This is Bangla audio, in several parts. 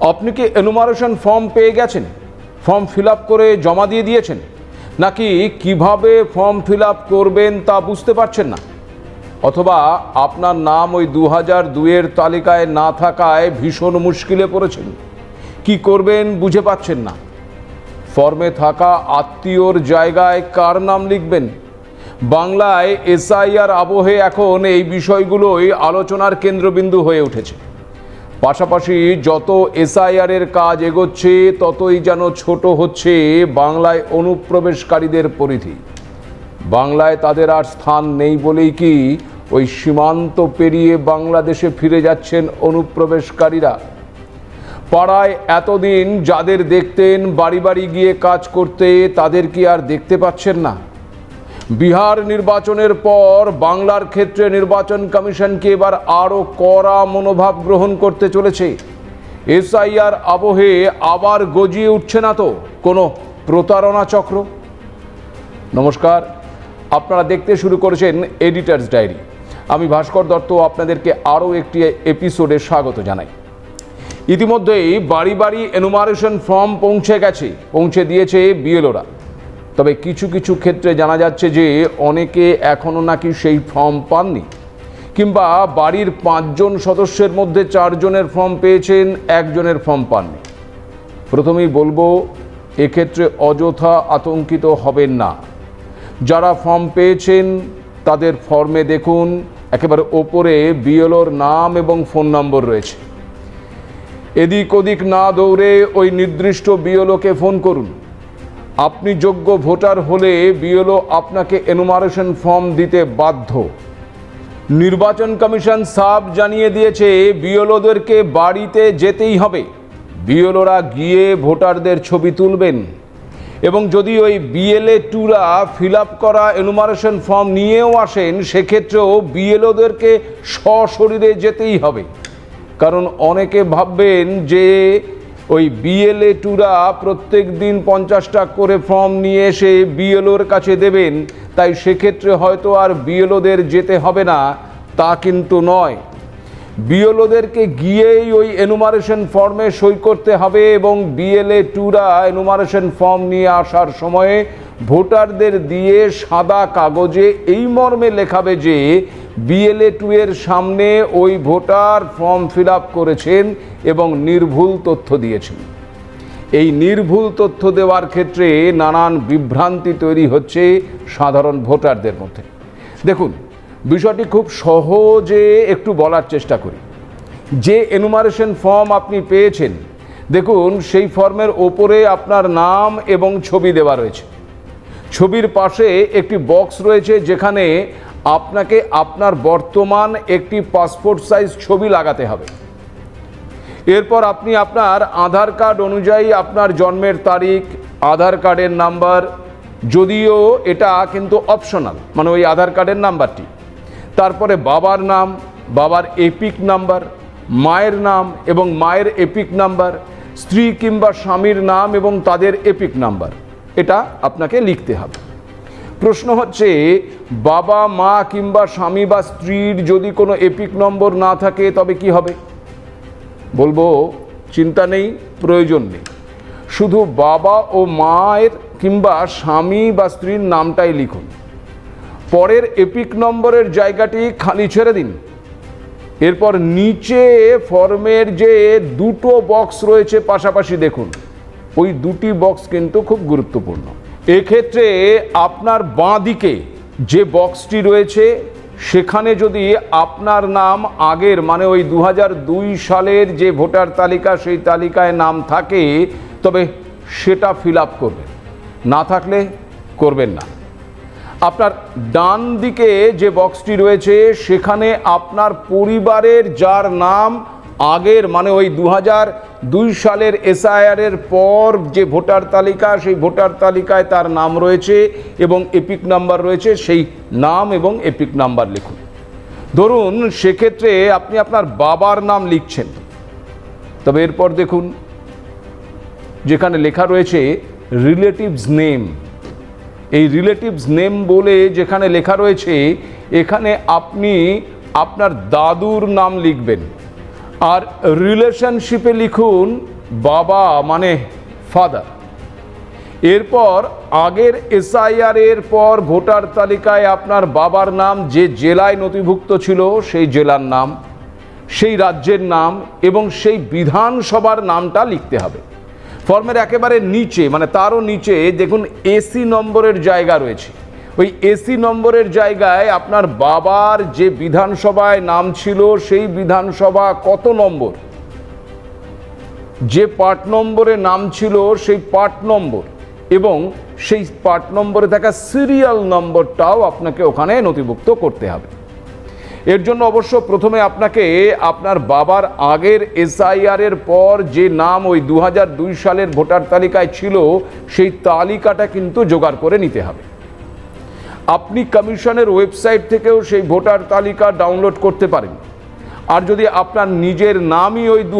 আপনি কি এনুমারেশন ফর্ম পেয়ে গেছেন? ফর্ম ফিল করে জমা দিয়ে দিয়েছেন? নাকি কীভাবে ফর্ম ফিল করবেন তা বুঝতে পারছেন না? অথবা আপনার নাম ওই দু হাজার দুয়ের তালিকায় না থাকায় ভীষণ মুশকিলে পড়েছেন? কি করবেন বুঝে পাচ্ছেন না। ফর্মে থাকা আত্মীয়র জায়গায় কার নাম লিখবেন? বাংলায় এসআইআর আবহে এখন এই বিষয়গুলোই আলোচনার কেন্দ্রবিন্দু হয়ে উঠেছে। পাশাপাশি যত এসআইআর এর কাজ এগোচ্ছে, ততই যেন ছোট হচ্ছে বাংলায় অনুপ্রবেশকারীদের পরিধি। বাংলায় তাদের আর স্থান নেই বলেই কি ওই সীমান্ত পেরিয়ে বাংলাদেশে ফিরে যাচ্ছেন অনুপ্রবেশকারীরা? পাড়ায় এতদিন যাদের দেখতেন, বাড়ি বাড়ি গিয়ে কাজ করতে, তাদের কি আর দেখতে পাচ্ছেন না? বিহার নির্বাচনের পর বাংলার ক্ষেত্রে নির্বাচন কমিশনকে এবার আরও কড়া মনোভাব গ্রহণ করতে চলেছে। এসআইআর আবহে আবার গজিয়ে উঠছে না তো কোনো প্রতারণা চক্র? নমস্কার, আপনারা দেখতে শুরু করেছেন এডিটার্স ডায়েরি আমি ভাস্কর দত্ত, আপনাদেরকে আরও একটি এপিসোডে স্বাগত জানাই। ইতিমধ্যেই বাড়ি বাড়ি এনুমারেশন ফর্ম পৌঁছে গেছে, পৌঁছে দিয়েছে বিএলওরা তবে কিছু কিছু ক্ষেত্রে জানা যাচ্ছে যে অনেকে এখনও নাকি সেই ফর্ম পাননি। কিংবা বাড়ির পাঁচজন সদস্যের মধ্যে চারজনের ফর্ম পেয়েছেন, একজনের ফর্ম পাননি। প্রথমেই বলব, এক্ষেত্রে অযথা আতঙ্কিত হবেন না। যারা ফর্ম পেয়েছেন, তাদের ফর্মে দেখুন, একেবারে ওপরে বিএলওর নাম এবং ফোন নম্বর রয়েছে। এদিক ওদিক না দৌড়ে ওই নির্দিষ্ট বিএলওকে ফোন করুন। আপনি যোগ্য ভোটার হলে বিএলও আপনাকে এনুমারেশন ফর্ম দিতে বাধ্য। নির্বাচন কমিশন সাব জানিয়ে দিয়েছে, বিএলওদেরকে বাড়িতে যেতেই হবে। বিএলওরা গিয়ে ভোটারদের ছবি তুলবেন। এবং যদি ওই বিএলএ টুরা ফিল আপ করা এনুমারেশন ফর্ম নিয়েও আসেন, সেক্ষেত্রেও বিএলওদেরকে সশরীরে যেতেই হবে। কারণ অনেকে ভাববেন যে ওই বিএলএ টুরা প্রত্যেক দিন পঞ্চাশটা করে ফর্ম নিয়ে এসে বিএলওর কাছে দেবেন, তাই সেক্ষেত্রে হয়তো আর বিএলওদের যেতে হবে না, তা কিন্তু নয়। বিএলওদেরকে গিয়েই ওই এনুমারেশন ফর্মে সই করতে হবে এবং বিএলএ টুরা এনুমারেশন ফর্ম নিয়ে আসার সময়ে ভোটারদের দিয়ে সাদা কাগজে এই মর্মে লেখাবে যে বিএলএ টু এর সামনে ওই ভোটার ফর্ম ফিল করেছেন এবং নির্ভুল তথ্য দিয়েছেন। এই নির্ভুল তথ্য দেওয়ার ক্ষেত্রে নানান বিভ্রান্তি তৈরি হচ্ছে সাধারণ ভোটারদের মধ্যে। দেখুন, বিষয়টি খুব সহজে একটু বলার চেষ্টা করি। যে এনুমারেশন ফর্ম আপনি পেয়েছেন, দেখুন সেই ফর্মের ওপরে আপনার নাম এবং ছবি দেওয়া রয়েছে। ছবির পাশে একটি বক্স রয়েছে যেখানে আপনাকে আপনার বর্তমান একটি পাসপোর্ট সাইজ ছবি লাগাতে হবে। এরপর আপনি আপনার আধার কার্ড অনুযায়ী আপনার জন্মের তারিখ, আধার কার্ডের নাম্বার, যদিও এটা কিন্তু অপশনাল মানে ওই আধার কার্ডের নাম্বারটি। তারপরে বাবার নাম, বাবার এপিক নাম্বার, মায়ের নাম এবং মায়ের এপিক নাম্বার, স্ত্রী কিংবা স্বামীর নাম এবং তাদের এপিক নাম্বার। এটা আপনাকে লিখতে হবে। প্রশ্ন হচ্ছে, বাবা, মা কিংবা স্বামী বা স্ত্রীর যদি কোনো এপিক নম্বর না থাকে, তবে কি হবে? বলব, চিন্তা নেই, প্রয়োজন নেই। শুধু বাবা ও মায়ের কিংবা স্বামী বা স্ত্রীর নামটাই লিখুন। পরের এপিক নম্বরের জায়গাটি খালি ছেড়ে দিন। এরপর নিচে ফর্মের যে দুটো বক্স রয়েছে, পাশাপাশি দেখুন। ওই দুটি বক্স কিন্তু খুব গুরুত্বপূর্ণ। এক্ষেত্রে আপনার বাঁ দিকে যে বক্সটি রয়েছে, সেখানে যদি আপনার নাম আগের মানে ওই দু হাজার দুই সালের যে ভোটার তালিকা, সেই তালিকায় নাম থাকে, তবে সেটা ফিল আপ করবেন। না থাকলে করবেন না। আপনার ডান দিকে যে বক্সটি রয়েছে, সেখানে আপনার পরিবারের যার নাম আগের মানে ওই দু হাজার দুই সালের এসআইআর এর পর যে ভোটার তালিকা, সেই ভোটার তালিকায় তার নাম রয়েছে এবং এপিক নাম্বার রয়েছে, সেই নাম এবং এপিক নাম্বার লিখুন। ধরুন সেক্ষেত্রে আপনি আপনার বাবার নাম লিখছেন। তবে এরপর দেখুন, যেখানে লেখা রয়েছে রিলেটিভস নেম এই রিলেটিভস নেম বলে যেখানে লেখা রয়েছে, এখানে আপনি আপনার দাদুর নাম লিখবেন। আর রিলেশনশিপে লিখুন বাবা মানে ফাদার। এরপর আগের এসআইআর এর পর ভোটার তালিকায় আপনার বাবার নাম যে জেলায় নথিভুক্ত ছিল সেই জেলার নাম, সেই রাজ্যের নাম এবং সেই বিধানসভার নামটা লিখতে হবে। ফর্মের একেবারে নিচে মানে তারও নিচে, দেখুন, এসি নম্বরের জায়গা রয়েছে। ওই এসি নম্বরের জায়গায় আপনার বাবার যে বিধানসভায় নাম ছিল, সেই বিধানসভা কত নম্বর? যে পার্ট নম্বরে নাম ছিল, সেই পার্ট নম্বর এবং সেই পার্ট নম্বরে থাকা সিরিয়াল নম্বরটাও আপনাকে ওখানে নথিভুক্ত করতে হবে। এর জন্য অবশ্য প্রথমে আপনাকে আপনার বাবার আগের এসআইআর এর পর যে নাম ওই দু সালের ভোটার তালিকায় ছিল, সেই তালিকাটা কিন্তু জোগাড় করে নিতে হবে। আপনি কমিশনের ওয়েবসাইট থেকেও সেই ভোটার তালিকা ডাউনলোড করতে পারেন। আর যদি আপনার নিজের নামই ওই দু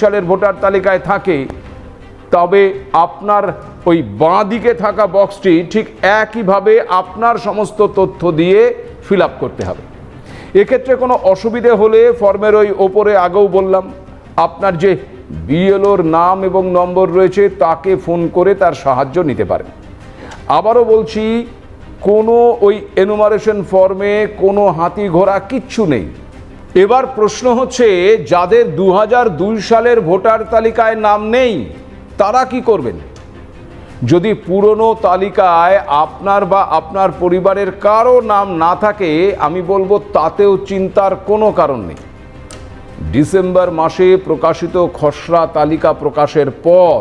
সালের ভোটার তালিকায় থাকে, তবে আপনার ওই বাঁ দিকে থাকা বক্সটি ঠিক একইভাবে আপনার সমস্ত তথ্য দিয়ে ফিল করতে হবে। এক্ষেত্রে কোনো অসুবিধে হলে ফর্মের ওই ওপরে আগেও বললাম, আপনার যে বিএলওর নাম এবং নম্বর রয়েছে, তাকে ফোন করে তার সাহায্য নিতে পারেন। আবারও বলছি কোনো ওই এনুমারেশন ফর্মে কোনো হাতি ঘোড়া কিচ্ছু নেই। এবার প্রশ্ন হচ্ছে, যাদের দু দুই সালের ভোটার তালিকায় নাম নেই, তারা কি করবেন? যদি পুরনো তালিকায় আপনার বা আপনার পরিবারের কারও নাম না থাকে, আমি বলব তাতেও চিন্তার কোনো কারণ নেই। ডিসেম্বর মাসে প্রকাশিত খসড়া তালিকা প্রকাশের পর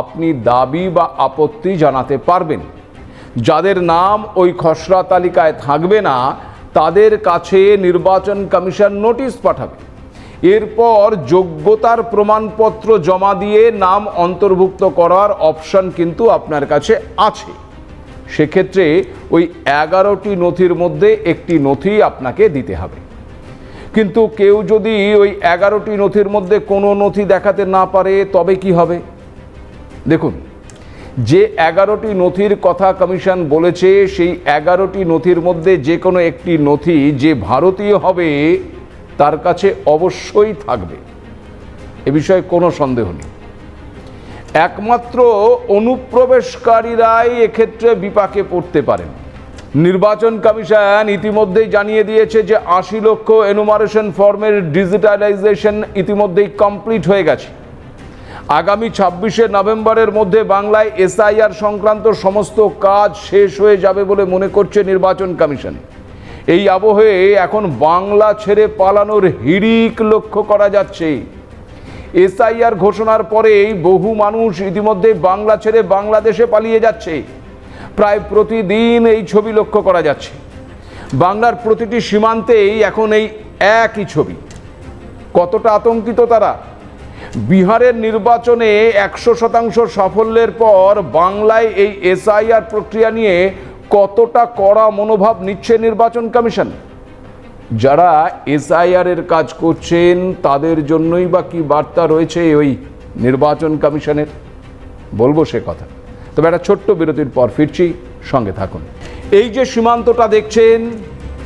আপনি দাবি বা আপত্তি জানাতে পারবেন। যাদের নাম ওই খসড়া তালিকায় থাকবে না, তাদের কাছে নির্বাচন কমিশন নোটিশ পাঠাবে। এরপর যোগ্যতার প্রমাণপত্র জমা দিয়ে নাম অন্তর্ভুক্ত করার অপশন কিন্তু আপনার কাছে আছে। সেক্ষেত্রে ওই এগারোটি নথির মধ্যে একটি নথি আপনাকে দিতে হবে। কিন্তু কেউ যদি ওই এগারোটি নথির মধ্যে কোনো নথি দেখাতে না পারে, তবে কি হবে? দেখুন যে এগারোটি নথির কথা কমিশন বলেছে, সেই এগারোটি নথির মধ্যে যে কোনো একটি নথি যে ভারতীয় হবে, তার কাছে অবশ্যই থাকবে। এ বিষয়ে কোনো সন্দেহ নেই। একমাত্র অনুপ্রবেশকারীরাই এক্ষেত্রে বিপাকে পড়তে পারেন। নির্বাচন কমিশন ইতিমধ্যেই জানিয়ে দিয়েছে যে আশি লক্ষ এনুমারেশন ফর্মের ডিজিটালাইজেশন ইতিমধ্যেই কমপ্লিট হয়ে গেছে। আগামী ছাব্বিশে নভেম্বরের মধ্যে বাংলায় এসআইআর সংক্রান্ত সমস্ত কাজ শেষ হয়ে যাবে বলে মনে করছে নির্বাচন কমিশন। এই আবহে এখন বাংলা ছেড়ে পালানোর হিড়িক লক্ষ্য করা যাচ্ছে। এসআইআর ঘোষণার পরেই বহু মানুষ ইতিমধ্যে বাংলা ছেড়ে বাংলাদেশে পালিয়ে যাচ্ছে। প্রায় প্রতিদিন এই ছবি লক্ষ্য করা যাচ্ছে। বাংলার প্রতিটি সীমান্তেই এখন এই একই ছবি। কতটা আতঙ্কিত তারা? বিহারের নির্বাচনে একশো শতাংশ সাফল্যের পর বাংলায় এই এসআইআর প্রক্রিয়া নিয়ে কতটা কড়া মনোভাব নিচ্ছে নির্বাচন কমিশন? যারা এসআইআর এর কাজ করছেন, তাদের জন্যই বা কি বার্তা রয়েছে ওই নির্বাচন কমিশনের? বলব সে কথা। তবে একটা ছোট্ট বিরতির পর ফিরছি, সঙ্গে থাকুন। এই যে সীমান্তটা দেখছেন,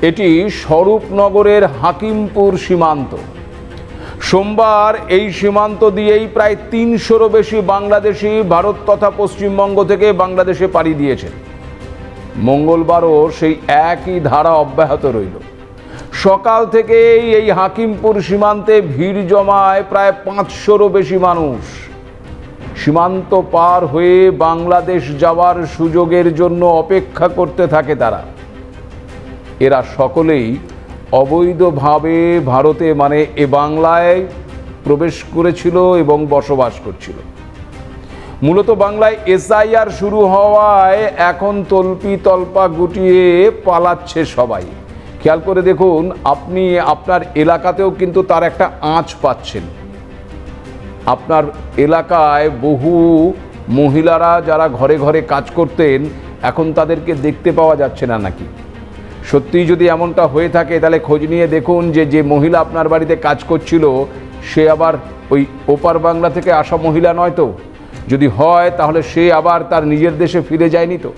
এটি স্বরূপনগরের হাকিমপুর সীমান্ত। সোমবার এই সীমান্ত দিয়েই প্রায় তিনশোরও বেশি বাংলাদেশি ভারত তথা পশ্চিমবঙ্গ থেকে বাংলাদেশে পাড়ি দিয়েছেন। মঙ্গলবারও সেই একই ধারা অব্যাহত রইল। সকাল থেকেই এই হাকিমপুর সীমান্তে ভিড় জমায় প্রায় পাঁচশোরও বেশি মানুষ। সীমান্ত পার হয়ে বাংলাদেশ যাওয়ার সুযোগের জন্য অপেক্ষা করতে থাকে তারা। এরা সকলেই অবৈধভাবে ভারতে মানে এ বাংলায় প্রবেশ করেছিল এবং বসবাস করছিল। মূলত বাংলায় এসআইআর শুরু হওয়ায় এখন তল্পি তল্পা গুটিয়ে পালাচ্ছে সবাই। খেয়াল করে দেখুন, আপনি আপনার এলাকাতেও কিন্তু তার একটা আঁচ পাচ্ছেন। আপনার এলাকায় বহু মহিলারা যারা ঘরে ঘরে কাজ করতেন, এখন তাদেরকে দেখতে পাওয়া যাচ্ছে না নাকি? সত্যিই যদি এমনটা হয়ে থাকে, তাহলে খোঁজ নিয়ে দেখুন যে যে মহিলা আপনার বাড়িতে কাজ করছিল, সে আবার ওই ওপার বাংলা থেকে আসা মহিলা নয় তো? যদি হয়, তাহলে সে আবার তার নিজের দেশে ফিরে যায়নি তো?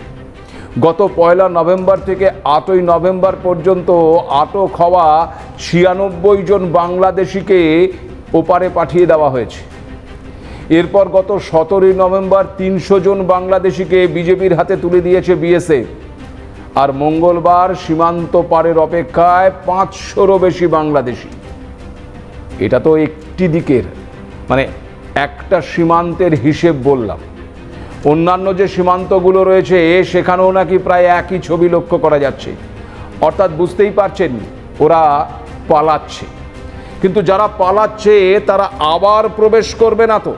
গত পয়লা নভেম্বর থেকে আটই নভেম্বর পর্যন্ত আটক হওয়া ছিয়ানব্বই জন বাংলাদেশিকে ওপারে পাঠিয়ে দেওয়া হয়েছে। এরপর গত সতেরোই নভেম্বর তিনশো জন বাংলাদেশিকে বিজেপির হাতে তুলে দিয়েছে বিএসএফ। আর মঙ্গলবার সীমান্ত পারের অপেক্ষায় পাঁচশোরও বেশি বাংলাদেশি। এটা তো একটি দিকের মানে একটা সীমান্তের হিসেব বললাম। অন্যান্য যে সীমান্তগুলো রয়েছে, সেখানেও নাকি প্রায় একই ছবি লক্ষ্য করা যাচ্ছে। অর্থাৎ বুঝতেই পারছেন, ওরা পালাচ্ছে। কিন্তু যারা পালাচ্ছে, তারা আবার প্রবেশ করবে না তো।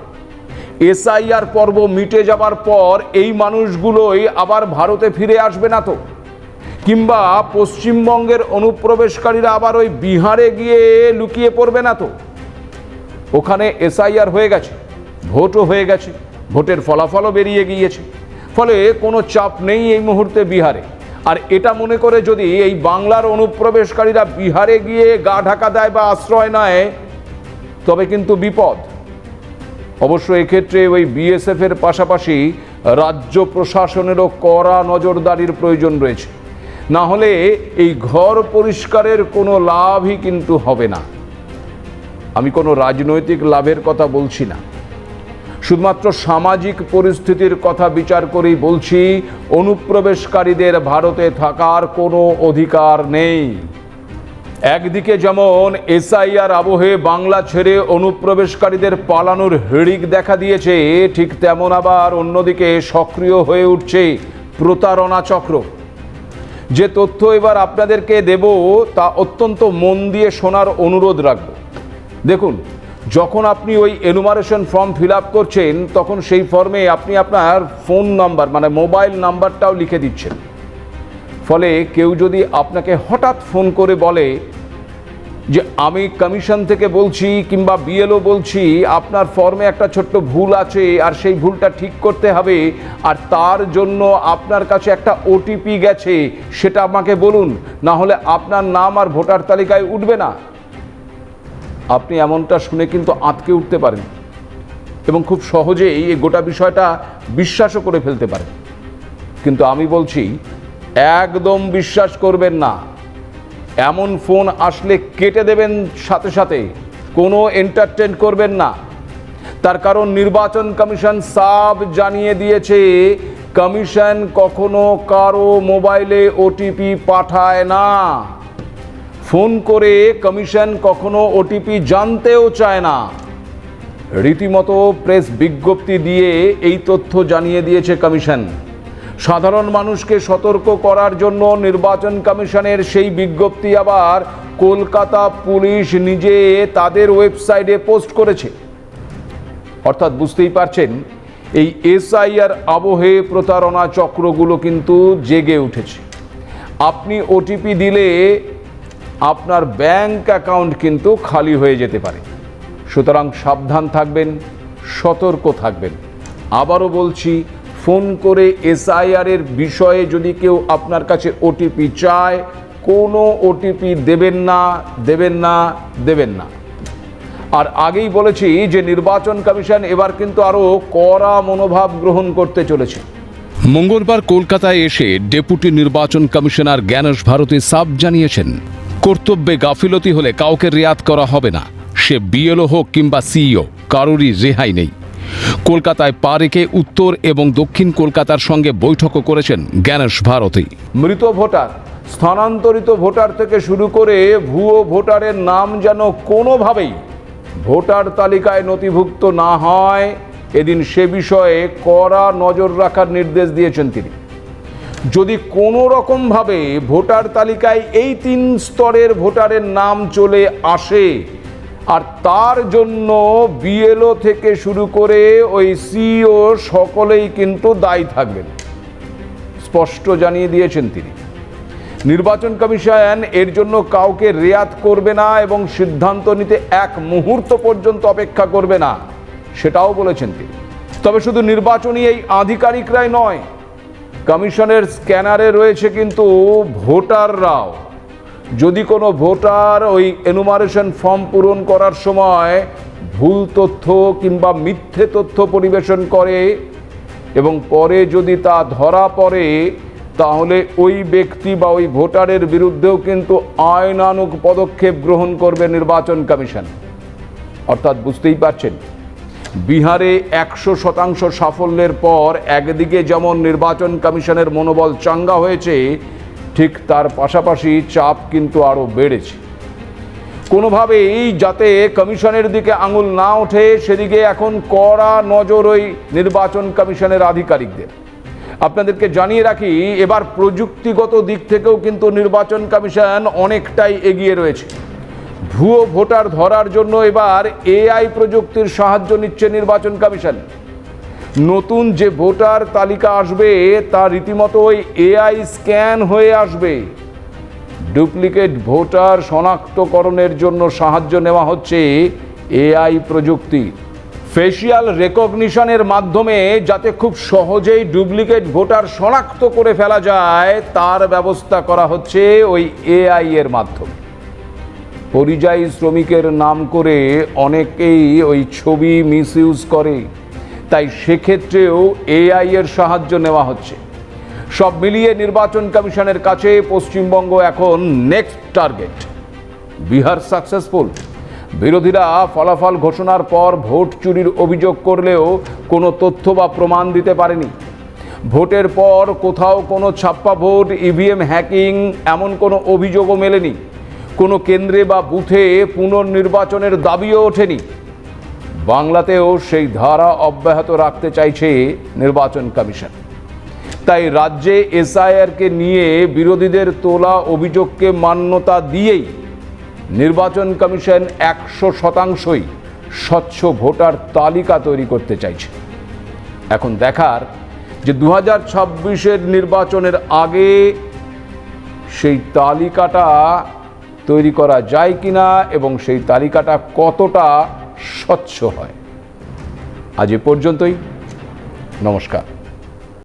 এসআইআর পর্ব মিটে যাবার পর এই মানুষগুলোই আবার ভারতে ফিরে আসবে না তো। কিংবা পশ্চিমবঙ্গের অনুপ্রবেশকারীরা আবার ওই বিহারে গিয়ে লুকিয়ে পড়বে না তো? ওখানে এসআইআর হয়ে গেছে, ভোটও হয়ে গেছে, ভোটের ফলাফলও বেরিয়ে গিয়েছে। ফলে কোনো চাপ নেই এই মুহূর্তে বিহারে। আর এটা মনে করে যদি এই বাংলার অনুপ্রবেশকারীরা বিহারে গিয়ে গা ঢাকা দেয় বা আশ্রয় নেয়, তবে কিন্তু বিপদ। অবশ্য এক্ষেত্রে ওই বিএসএফের পাশাপাশি রাজ্য প্রশাসনেরও কড়া নজরদারির প্রয়োজন রয়েছে। না হলে এই ঘর পরিষ্কারের কোনো লাভই কিন্তু হবে না। আমি কোনো রাজনৈতিক লাভের কথা বলছি না। শুধুমাত্র সামাজিক পরিস্থিতির কথা বিচার করেই বলছি, অনুপ্রবেশকারীদের ভারতে থাকার কোনো অধিকার নেই। একদিকে যেমন এসআইআর আবহে বাংলা ছেড়ে অনুপ্রবেশকারীদের পালানোর হিড়িক দেখা দিয়েছে, ঠিক তেমন আবার অন্যদিকে সক্রিয় হয়ে উঠছে প্রতারণা চক্র। যে তথ্য এবার আপনাদেরকে দেব তা অত্যন্ত মন দিয়ে শোনার অনুরোধ রাখব। দেখুন, যখন আপনি ওই এনুমারেশন ফর্ম ফিল আপ করছেন, তখন সেই ফর্মে আপনি আপনার ফোন নাম্বার মানে মোবাইল নাম্বারটাও লিখে দিচ্ছেন। ফলে কেউ যদি আপনাকে হঠাৎ ফোন করে বলে যে আমি কমিশন থেকে বলছি কিংবা বিএলও বলছি, আপনার ফর্মে একটা ছোট্ট ভুল আছে আর সেই ভুলটা ঠিক করতে হবে আর তার জন্য আপনার কাছে একটা ওটিপি গেছে, সেটা আমাকে বলুন, না হলে আপনার নাম আর ভোটার তালিকায় উঠবে না। আপনি এমনটা শুনে কিন্তু আঁতকে উঠতে পারেন এবং খুব সহজেই এই গোটা বিষয়টা বিশ্বাসও করে ফেলতে পারেন। কিন্তু আমি বলছি, একদম বিশ্বাস করবেন না। এমন ফোন আসলে কেটে দেবেন সাথে সাথে। কোনো এন্টারটেন করবেন না। তার কারণ নির্বাচন কমিশন সাব জানিয়ে দিয়েছে, কমিশন কখনো কারও মোবাইলে ওটিপি পাঠায় না। ফোন করে কমিশন কখনো ওটিপি জানতেও চায় না। রীতিমতো প্রেস বিজ্ঞপ্তি দিয়ে এই তথ্য জানিয়ে দিয়েছে কমিশন। সাধারণ মানুষকে সতর্ক করার জন্য নির্বাচন কমিশনের সেই বিজ্ঞপ্তি আবার কলকাতা পুলিশ নিজে তাদের ওয়েবসাইটে পোস্ট করেছে। অর্থাৎ বুঝতেই পারছেন, এই এসআইআর আবহে প্রতারণা চক্রগুলো কিন্তু জেগে উঠেছে। আপনি ওটিপি দিলে আপনার ব্যাংক অ্যাকাউন্ট কিন্তু খালি হয়ে যেতে পারে। সুতরাং সাবধান থাকবেন, সতর্ক থাকবেন। আবারও বলছি ফোন করে এসআইআর এর বিষয়ে যদি কেউ আপনার কাছে ওটিপি চায়, কোনো ওটিপি দেবেন না দেবেন না দেবেন না। আর আগেই বলেছি যে নির্বাচন কমিশন এবার কিন্তু আরও কড়া মনোভাব গ্রহণ করতে চলেছে। মঙ্গলবার কলকাতায় এসে ডেপুটি নির্বাচন কমিশনার জ্ঞানেশ ভারতী সাব জানিয়েছেন, কর্তব্যে গাফিলতি হলে কাউকে রেয়াত করা হবে না। সে বিএলও হোক কিংবা সিইও, কারোরই রেহাই নেই। কলকাতায় পা রেখে উত্তর এবং দক্ষিণ কলকাতার সঙ্গে বৈঠকও করেছেন জ্ঞানেশ ভারতী। মৃত ভোটার, স্থানান্তরিত ভোটার থেকে শুরু করে ভুয়ো ভোটারের নাম যেন কোনোভাবেই ভোটার তালিকায় নথিভুক্ত না হয়, এদিন সে বিষয়ে কড়া নজর রাখার নির্দেশ দিয়েছেন তিনি। যদি কোনো রকমভাবে ভোটার তালিকায় এই তিন স্তরের ভোটারের নাম চলে আসে আর তার জন্য বিএলও থেকে শুরু করে ওই সিও সকলেই কিন্তু দায়ী থাকবেন। স্পষ্ট জানিয়ে দিয়েছেন তিনি। নির্বাচন কমিশন এর জন্য কাউকে রেয়াত করবে না এবং সিদ্ধান্ত নিতে এক মুহূর্ত পর্যন্ত অপেক্ষা করবে না, সেটাও বলেছেন তিনি। তবে শুধু নির্বাচনী এই আধিকারিকরাই নয়, কমিশনের স্ক্যানারে রয়েছে কিন্তু ভোটাররাও। যদি কোনো ভোটার ওই এনুমারেশন ফর্ম পূরণ করার সময় ভুল তথ্য কিংবা মিথ্যে তথ্য পরিবেশন করে এবং পরে যদি তা ধরা পড়ে, তাহলে ওই ব্যক্তি বা ওই ভোটারের বিরুদ্ধেও কিন্তু আইনানুগ পদক্ষেপ গ্রহণ করবে নির্বাচন কমিশন। অর্থাৎ বুঝতেই পারছেন, বিহারে একশো শতাংশ সাফল্যের পর একদিকে যেমন নির্বাচন কমিশনের মনোবল চাঙ্গা হয়েছে ঠিক তার পাশাপাশি চাপ কিন্তু আরও বেড়েছে। কোনোভাবেই যাতে কমিশনের দিকে আঙুল না ওঠে, সেদিকে এখন কড়া নজর ওই নির্বাচন কমিশনের আধিকারিকদের। আপনাদেরকে জানিয়ে রাখি, এবার প্রযুক্তিগত দিক থেকেও কিন্তু নির্বাচন কমিশন অনেকটাই এগিয়ে রয়েছে। ভুয়ো ভোটার ধরার জন্য এবার এআই প্রযুক্তির সাহায্য নিচ্ছে নির্বাচন কমিশন। নতুন যে ভোটার তালিকা আসবে, তা রীতিমতো ওই এআই স্ক্যান হয়ে আসবে। ডুপ্লিকেট ভোটার শনাক্তকরণের জন্য সাহায্য নেওয়া হচ্ছে এআই প্রযুক্তি। ফেসিয়াল রেকগনিশনের মাধ্যমে যাতে খুব সহজেই ডুপ্লিকেট ভোটার শনাক্ত করে ফেলা যায়, তার ব্যবস্থা করা হচ্ছে ওই এআই এর মাধ্যমে। পরিযায়ী শ্রমিকের নাম করে অনেকেই ওই ছবি মিসইউজ করে। তাই সেক্ষেত্রেও এআই এর সাহায্য নেওয়া হচ্ছে। সব মিলিয়ে নির্বাচন কমিশনের কাছে পশ্চিমবঙ্গ এখন নেক্সট টার্গেট বিহার সাকসেসফুল বিরোধীরা ফলাফল ঘোষণার পর ভোট চুরির অভিযোগ করলেও কোনো তথ্য বা প্রমাণ দিতে পারেনি। ভোটের পর কোথাও কোনো ছাপ্পা ভোট ইভিএম হ্যাকিং এমন কোনো অভিযোগও মেলেনি। কোনো কেন্দ্রে বা বুথে পুনর্নির্বাচনের দাবিও ওঠেনি। বাংলাতেও সেই ধারা অব্যাহত রাখতে চাইছে নির্বাচন কমিশন। তাই রাজ্যে এসআইআরকে নিয়ে বিরোধীদের তোলা অভিযোগকে মান্যতা দিয়েই নির্বাচন কমিশন একশো শতাংশই স্বচ্ছ ভোটার তালিকা তৈরি করতে চাইছে। এখন দেখার যে দু হাজার নির্বাচনের আগে সেই তালিকাটা তৈরি করা যায় কিনা এবং সেই তালিকাটা কতটা স্বচ্ছ হয়। আজ এ পর্যন্তই। নমস্কার।